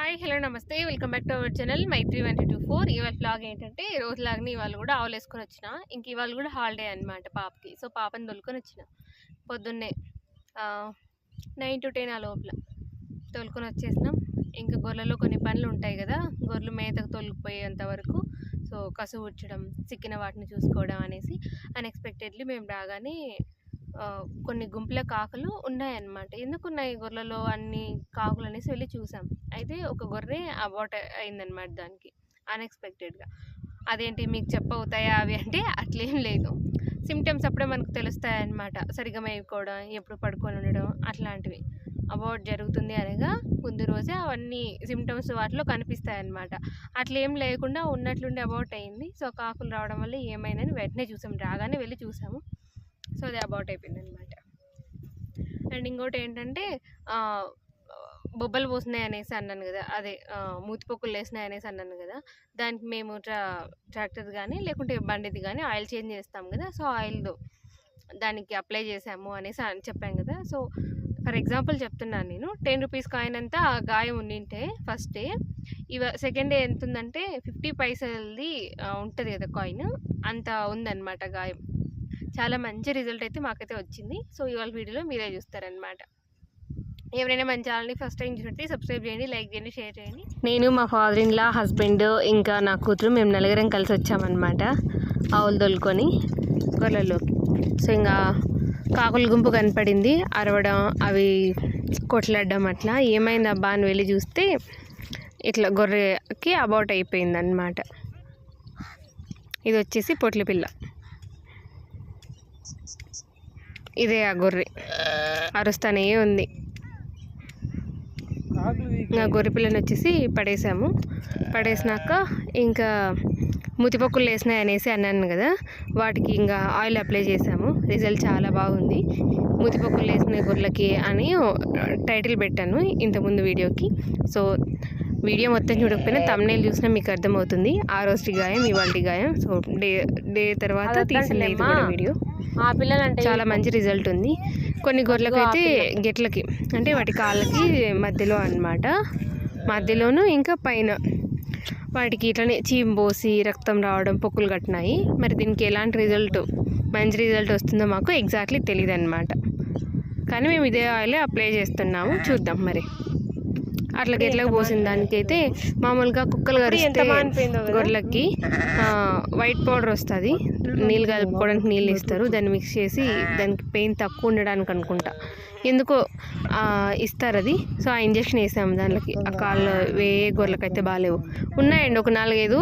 Hi hello నమస్తే. Welcome back to our channel Maitri one two four. ఇవాళ blog ఏంటంటే రోజు లాగానే ఇవాళ కూడా ఆవులు వేసుకొని వచ్చిన. ఇంక ఇవాళ కూడా హాలిడే అనమాట పాపకి. సో పాపని తొలుకొని వచ్చిన. పొద్దున్నే నైన్ టు టెన్ ఆ లోపల తోలుకొని వచ్చేసినాం. ఇంకా గొర్రెలో కొన్ని పనులు ఉంటాయి కదా గొర్రెలు మేతకు తొలిగిపోయేంత వరకు. సో కసు ఉడ్చడం చిక్కిన వాటిని చూసుకోవడం అనేసి అన్ఎక్స్పెక్టెడ్లీ మేము రాగానే కొన్ని గుంపుల కాకులు ఉన్నాయన్నమాట. ఎందుకు ఉన్నాయి గొర్రెలో అన్ని కాకులు అనేసి వెళ్ళి చూసాం. అయితే ఒక గొర్రె అబౌట్ అయిందనమాట దానికి అన్ఎక్స్పెక్టెడ్గా. అదేంటి మీకు చెప్పవుతాయా అవి అంటే అట్లేం లేదు. సిమ్టమ్స్ అప్పుడే మనకు తెలుస్తాయన్నమాట. సరిగా సరిగ్గా మేపుకోవడం ఎప్పుడు పడుకొని ఉండడం అట్లాంటివి. అబౌట్ జరుగుతుంది అనగా ముందు రోజే అవన్నీ సిమ్టమ్స్ వాటిలో కనిపిస్తాయి అట్లేం అట్లా ఏం లేకుండా ఉన్నట్లుండి అబౌట్ అయింది. సో కాకులు రావడం వల్ల ఏమైందని వెంటనే చూసాం. రాగానే వెళ్ళి చూసాము. సో అది అబౌట్ అయిపోయింది అనమాట అండ్ ఇంకోటి ఏంటంటే బొబ్బలు పోసినాయి అనేసి అన్నాను కదా అదే మూతిపొక్కులు వేసినాయి అనేసి అన్నాను కదా దానికి మేము ట్రా ట్రాక్టర్ కానీ లేకుంటే బండిది కానీ ఆయిల్ చేంజ్ చేస్తాం కదా సో ఆయిల్ దానికి అప్లై చేసాము అనేసి అని చెప్పాం కదా సో ఫర్ ఎగ్జాంపుల్ చెప్తున్నాను నేను టెన్ రూపీస్ కాయిన్ అంతా ఆ గాయం ఉండింటే ఫస్ట్ డే ఇవ సెకండ్ డే ఎంత ఉందంటే ఫిఫ్టీ పైసలది ఉంటుంది కదా కాయిన్ అంత ఉందన్నమాట గాయం. చాలా మంచి రిజల్ట్ అయితే మాకైతే వచ్చింది. సో ఇవాళ వీడియోలో మీరే చూస్తారనమాట ఎవరైనా మన ఛానల్ని ఫస్ట్ టైం చూసినట్టు సబ్స్క్రైబ్ చేయండి లైక్ చేయండి షేర్ చేయండి. నేను మా ఫాదర్ ఇన్ లా హస్బెండ్ ఇంకా నా కూతురు మేము నలుగురం కలిసి వచ్చామన్నమాట ఆవులు తోలుకొని గొర్రెల్లోకి. సో ఇంకా కాకుల గుంపు కనపడింది. అరవడం అవి కొట్లాడడం అట్లా. ఏమైంది అబ్బా అని వెళ్ళి చూస్తే ఇట్లా గొర్రెకి అబౌట్ అయిపోయింది అనమాట ఇది వచ్చేసి పొట్ల పిల్ల ఇదే ఆ గొర్రె. అరుస్తానే ఉంది. ఇంకా గొర్రె పిల్లని వచ్చేసి పడేసాము. పడేసినాక ఇంకా ముతిపొక్కులు వేసినాయి అనేసి అన్నాను కదా వాటికి ఇంకా ఆయిల్ అప్లై చేసాము. రిజల్ట్ చాలా బాగుంది. ముతిపొక్కులు వేసిన గొర్రెలకి అని టైటిల్ పెట్టాను ఇంతకుముందు వీడియోకి. సో వీడియో మొత్తం చూడకపోయినా తమ్నేల్ చూసినా మీకు అర్థమవుతుంది. ఆ రోజు గాయం ఇవాళ గాయం. సో డే డే తర్వాత తీసిన వీడియో. ఆ పిల్లలంటే చాలా మంచి రిజల్ట్ ఉంది. కొన్ని గొర్రెలకు అయితే గెట్లకి అంటే వాటి కాళ్ళకి మధ్యలో అన్నమాట. మధ్యలోను ఇంకా పైన. వాటికి ఇట్లనే చీమ్ పోసి రక్తం రావడం పొక్కులు కట్టినాయి. మరి దీనికి ఎలాంటి రిజల్ట్ మంచి రిజల్ట్ వస్తుందో మాకు ఎగ్జాక్ట్లీ తెలియదు అనమాట కానీ మేము ఇదే ఆయిల్ అప్లై చేస్తున్నాము. చూద్దాం మరి. అట్లా గెట్లకు పోసిన దానికైతే మామూలుగా కుక్కలు కరిస్తే? గొర్రెలకి వైట్ పౌడర్ వస్తుంది. నీళ్ళు కలుపుకోవడానికి నీళ్ళు ఇస్తారు. దాన్ని మిక్స్ చేసి దానికి పెయిన్ తక్కువ ఉండడానికి అనుకుంటా. ఎందుకో ఇస్తారు అది. సో ఆ ఇంజక్షన్ వేసాము దానికి ఆ కాళ్ళు ఏ గొర్రెలకైతే బాగాలేవు. ఉన్నాయండి ఒక నాలుగైదు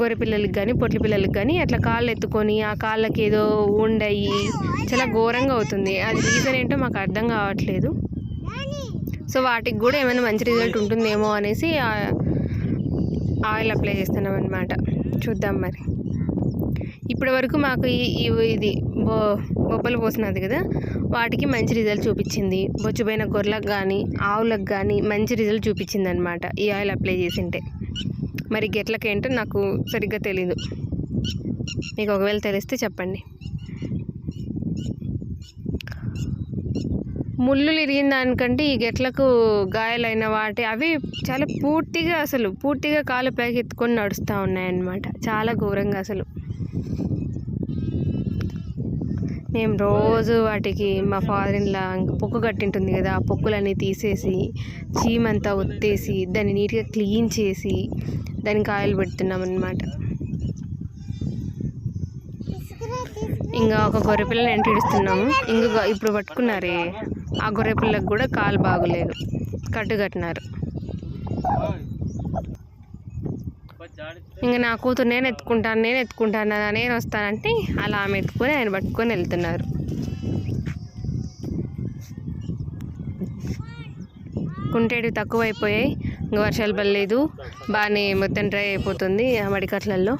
గొర్రె పిల్లలకి కానీ పొట్ల పిల్లలకి కానీ అట్లా కాళ్ళు ఎత్తుకొని ఆ కాళ్ళకి ఏదో ఉండయి చాలా ఘోరంగా అవుతుంది. అది రీజన్ ఏంటో మాకు అర్థం కావట్లేదు. సో వాటికి కూడా ఏమైనా మంచి రిజల్ట్ ఉంటుందేమో అనేసి ఆయిల్ అప్లై చేస్తున్నాం అనమాట చూద్దాం మరి. ఇప్పటి వరకు మాకు ఈ ఇది బొ బొబ్బలు పోసినది కదా వాటికి మంచి రిజల్ట్ చూపించింది. బొచ్చుపోయిన గొర్రెలకు కానీ ఆవులకు కానీ మంచి రిజల్ట్ చూపించింది అనమాట ఈ ఆయిల్ అప్లై చేసింటే. మరి గెట్లకేంటో నాకు సరిగ్గా తెలీదు. మీకు ఒకవేళ తెలిస్తే చెప్పండి. ముళ్ళులు ఇరిగిన దానికంటే ఈ గెట్లకు గాయాలైన వాటి అవి చాలా పూర్తిగా అసలు పూర్తిగా కాలు పైకి ఎత్తుకొని నడుస్తూ ఉన్నాయన్నమాట. చాలా ఘోరంగా అసలు. మేము రోజు వాటికి మా ఫాదర్ ఇన్లా పొక్కు కట్టింటుంది కదా ఆ పొక్కులన్నీ తీసేసి చీమంతా ఒత్తేసి దాన్ని నీట్గా క్లీన్ చేసి దానికి ఆయిల్ పెడుతున్నాం అనమాట ఇంకా ఒక గొర్రె పిల్లని ఎంట ఇంకొక ఇప్పుడు పట్టుకున్నారే. ఆ గొర్రె పిల్లకు కూడా కాలు బాగలేదు. కట్టు కట్టినారు. ఇంకా నా కూతురు నేను ఎత్తుకుంటాను నేను ఎత్తుకుంటాను నేను వస్తానంటే అలా ఆమె ఎత్తుకొని ఆయన పట్టుకొని వెళ్తున్నారు. కుంటేడు తక్కువైపోయాయి. ఇంకా వర్షాలు పడలేదు. బాగానే మొత్తం డ్రై అయిపోతుంది ఆ మడికట్లల్లో.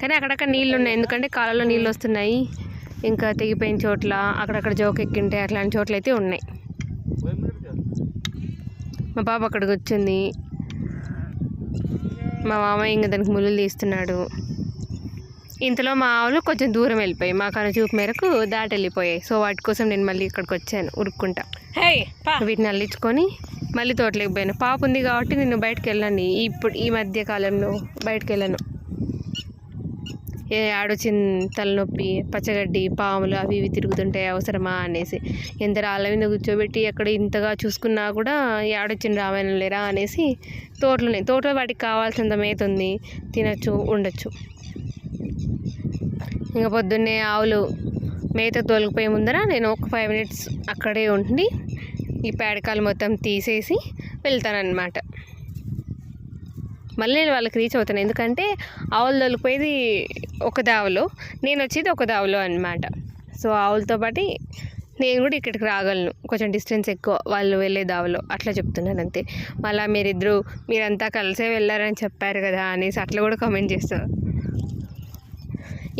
కానీ అక్కడక్కడ నీళ్ళు ఉన్నాయి ఎందుకంటే కాలంలో నీళ్ళు వస్తున్నాయి. ఇంకా తెగిపోయిన చోట్ల అక్కడక్కడ జోక్ ఎక్కింటే అట్లాంటి చోట్ల అయితే ఉన్నాయి. మా పాప అక్కడికి వచ్చింది. మా మామయ్య ఇంకా దానికి ముళ్ళు తీస్తున్నాడు. ఇంతలో మా ఆవులు కొంచెం దూరం వెళ్ళిపోయి మా కను చూపు మేరకు దాటి వెళ్ళిపోయాయి. సో వాటి కోసం నేను మళ్ళీ ఇక్కడికి వచ్చాను ఉరుక్కుంటా. వీటిని అల్లించుకొని మళ్ళీ తోటలోకి పోయాను. పాప ఉంది కాబట్టి నేను బయటకు వెళ్ళండి ఇప్పుడు ఈ మధ్య కాలంలో బయటకు వెళ్ళను. ఆడొచ్చిన తలనొప్పి పచ్చగడ్డి పాములు అవి ఇవి తిరుగుతుంటాయి అవసరమా అనేసి. ఎంత రాళ్ళ మీద కూర్చోబెట్టి అక్కడ ఇంతగా చూసుకున్నా కూడా ఆడొచ్చిన రామాయణం లేరా అనేసి తోటలోనే తోటలో వాటికి కావాల్సినంత మేత ఉంది తినచ్చు ఉండొచ్చు. ఇంకా పొద్దున్నే ఆవులు మేత తోలుకుపోయే ముందర నేను ఒక ఫైవ్ మినిట్స్ అక్కడే ఉండి ఈ పేడకాలు మొత్తం తీసేసి వెళ్తానన్నమాట. మళ్ళీ నేను వాళ్ళకి రీచ్ అవుతాను. ఎందుకంటే ఆవులు తోలుకుపోయేది ఒక దావలో నేను వచ్చేది ఒక దావలో అనమాట సో ఆవులతో పాటు నేను కూడా ఇక్కడికి రాగలను. కొంచెం డిస్టెన్స్ ఎక్కువ వాళ్ళు వెళ్ళే దావలో. అట్లా చెప్తున్నాను అంతే. మళ్ళీ మీరిద్దరు మీరంతా కలిసే వెళ్ళారని చెప్పారు కదా అనేసి అట్లా కూడా కామెంట్ చేస్తారు.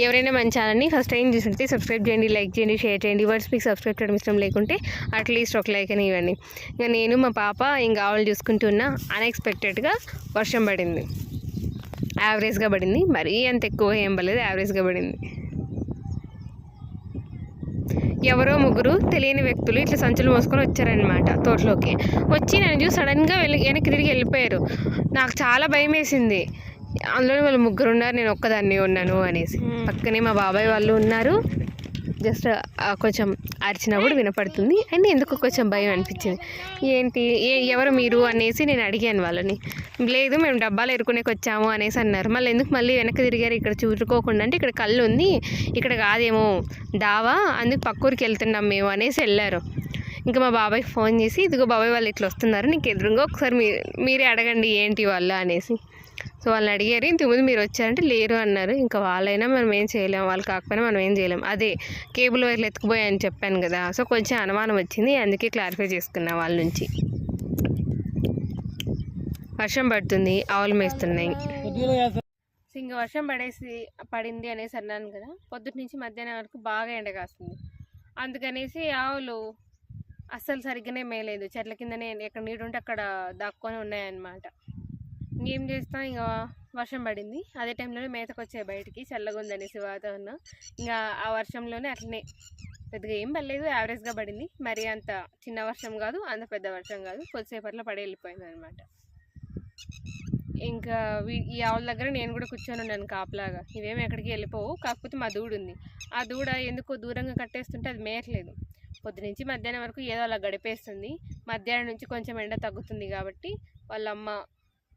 ఎవరైనా మన ఛానల్ని ఫస్ట్ టైం చూసినట్టే సబ్స్క్రైబ్ చేయండి లైక్ చేయండి షేర్ చేయండి. వర్డ్స్ మీకు సబ్స్క్రైబ్ చేయడం ఇష్టం లేకుంటే అట్లీస్ట్ ఒక లైక్ అని ఇవ్వండి. ఇంకా నేను మా పాప ఇంకా ఆవులు చూసుకుంటున్నా. అన్ఎక్స్పెక్టెడ్గా వర్షం పడింది. యావరేజ్గా పడింది. మరీ అంత ఎక్కువ ఏం పడలేదు యావరేజ్గా పడింది. ఎవరో ముగ్గురు తెలియని వ్యక్తులు ఇట్లా సంచులు మోసుకొని వచ్చారనమాట తోటలోకి. వచ్చి నన్ను చూసి సడన్గా వెళ్ళి వెనక్కి తిరిగి వెళ్ళిపోయారు. నాకు చాలా భయం వేసింది. అందులో వాళ్ళు ముగ్గురు ఉన్నారు నేను ఒక్కదాన్ని ఉన్నాను అనేసి. పక్కనే మా బాబాయ్ వాళ్ళు ఉన్నారు. జస్ట్ కొంచెం అరిచినప్పుడు వినపడుతుంది. అండ్ ఎందుకు కొంచెం భయం అనిపించింది. ఏంటి? ఏ ఎవరు మీరు? అనేసి నేను అడిగాను వాళ్ళని. లేదు మేము డబ్బాలు ఎరుకునేకి వచ్చాము అనేసి అన్నారు. మళ్ళీ ఎందుకు మళ్ళీ వెనక్కి తిరిగారు? ఇక్కడ చూసుకోకుండా అంటే ఇక్కడ కళ్ళు ఉంది. ఇక్కడ కాదేమో దావా అందుకు పక్కూరికి వెళ్తున్నాం మేము అనేసి వెళ్ళారు. ఇంకా మా బాబాయ్ ఫోన్ చేసి ఇదిగో బాబాయ్ వాళ్ళు ఇట్లా వస్తున్నారు నీకు ఎదురుగా ఒకసారి మీ మీరే అడగండి ఏంటి వాళ్ళు అనేసి. సో వాళ్ళని అడిగారు ఇంతకుముందు మీరు వచ్చారంటే లేరు అన్నారు. ఇంకా వాళ్ళైనా మనం ఏం చేయలేం వాళ్ళు కాకపోయినా మనం ఏం చేయలేం. అదే కేబుల్ వైర్లు ఎత్తుకుపోయాయని చెప్పాను కదా సో కొంచెం అనుమానం వచ్చింది. అందుకే క్లారిఫై చేసుకున్నా వాళ్ళ నుంచి. వర్షం పడుతుంది ఆవులు మేస్తున్నాయి. ఇంకా వర్షం పడేసి పడింది అనేసి అన్నాను కదా పొద్దుటి నుంచి మధ్యాహ్నం వరకు బాగా ఎండ కాస్తుంది. అందుకనేసి ఆవులు అస్సలు సరిగ్గానే మేలేదు చెట్ల కిందనే ఎక్కడ నీడుంటే అక్కడ దాక్కొని ఉన్నాయన్నమాట. ఇంకేం చేస్తాం? ఇంకా వర్షం పడింది. అదే టైంలోనే మేతకు వచ్చాయి బయటికి. చల్లగా ఉందనేసి వాతావరణం. ఇంకా ఆ వర్షంలోనే అట్లనే పెద్దగా ఏం పడలేదు. యావరేజ్గా పడింది. మరి అంత చిన్న వర్షం కాదు అంత పెద్ద వర్షం కాదు. కొద్దిసేపట్లో పడి వెళ్ళిపోయింది అనమాట ఇంకా ఈ ఆవుల దగ్గర నేను కూడా కూర్చొని ఉన్నాను కాపలాగా. ఇవేమి ఎక్కడికి వెళ్ళిపోవు. కాకపోతే మా దూడ ఉంది. ఆ దూడ ఎందుకో దూరంగా కట్టేస్తుంటే అది మేయట్లేదు. పొద్దు నుంచి మధ్యాహ్నం వరకు ఏదో అలా గడిపేస్తుంది. మధ్యాహ్నం నుంచి కొంచెం ఎండ తగ్గుతుంది కాబట్టి వాళ్ళమ్మ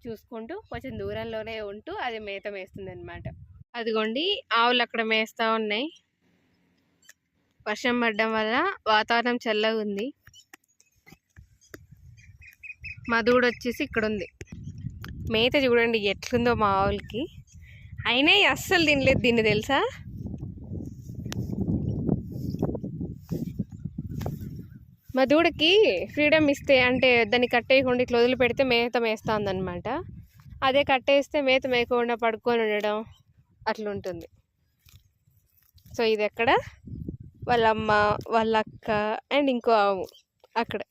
చూసుకుంటూ కొంచెం దూరంలోనే ఉంటూ అది మేత మేస్తుంది అనమాట అదిగోండి ఆవులు అక్కడ మేస్తూ ఉన్నాయి. వర్షం పడడం వల్ల వాతావరణం చల్లగా ఉంది. మా దూడ వచ్చేసి ఇక్కడ ఉంది మేత చూడండి ఎట్లుందో మా ఆవులకి. అయినా అస్సలు తినలేదు దీన్ని తెలుసా? మా దూడకి ఫ్రీడమ్ ఇస్తే అంటే దాన్ని కట్టేయకుండా ఇట్లా వదిలిపెడితే మేత మేస్తుందన్నమాట. అదే కట్టేస్తే మేత మేయకుండా పడుకొని ఉండడం అట్లుంటుంది. సో ఇది ఎక్కడ వాళ్ళ అమ్మ వాళ్ళ అక్క అండ్ ఇంకో ఆవు అక్కడ.